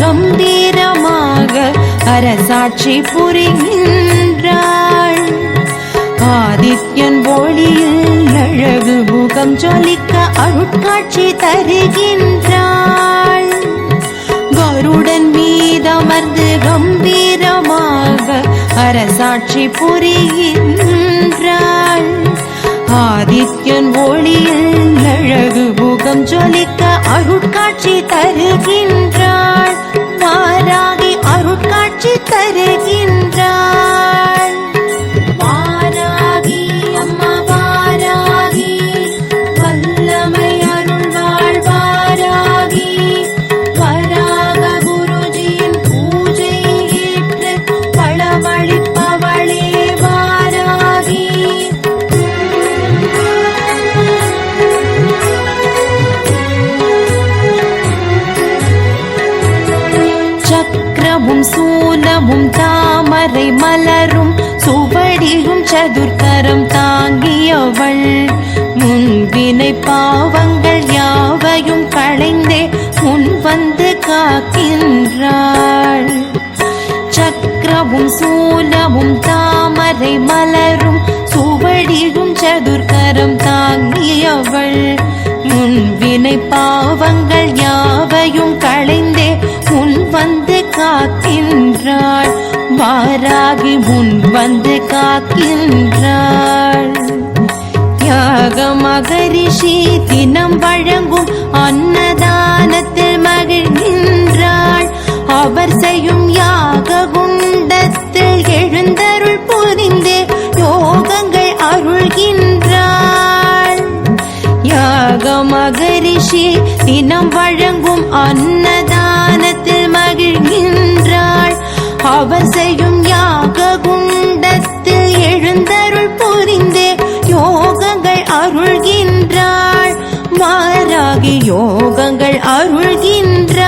கம்பீரமாக அரசாட்சி புரிகின்றாள். ஆதித்யன் ஒளியில் அழகு முகம் ஜொலிக்க அருட்காட்சி தருகின்றாள். கருடன் மீதமர்ந்து கம்பீரமாக அரசாட்சி புரிகின்றாள். ஆதித்யன் ஒளியில் அழகு முகம் ஜொலிக்க அருட்காட்சி தருகின்றாள். மாறாகி அருட்காட்சி தருகின்ற சூலமும் தாமரை மலரும் சுவடியும் சதுர்கரம் தாங்கியவள். முன்வினை பாவங்கள் யாவையும் களைந்தே முன் வந்து காக்கின்றாள். சக்கரமும் சூலமும் தாமரை மலரும் சுவடியும் சதுர்கரம் தாங்கியவள். முன்வினை பாவங்கள் மாறாகி முன் வந்து காக்கின்றாள். தியாக மகரிஷி தினம் வழங்கும் அன்னதானத்தில் மகிழ்கின்றாள். அவர் செய்யும் யாக குண்டத்தில் எழுந்தருள் புரிந்தே யோகங்கள் அருள்கின்றாள். யாக மகரிஷி தினம் வழங்கும் அன்ன அவர் செய்யும் யாக குண்டத்தில் எழுந்தருள் புரிந்தே யோகங்கள் அருள்கின்றாள். மாறாகி யோகங்கள் அருள்கின்ற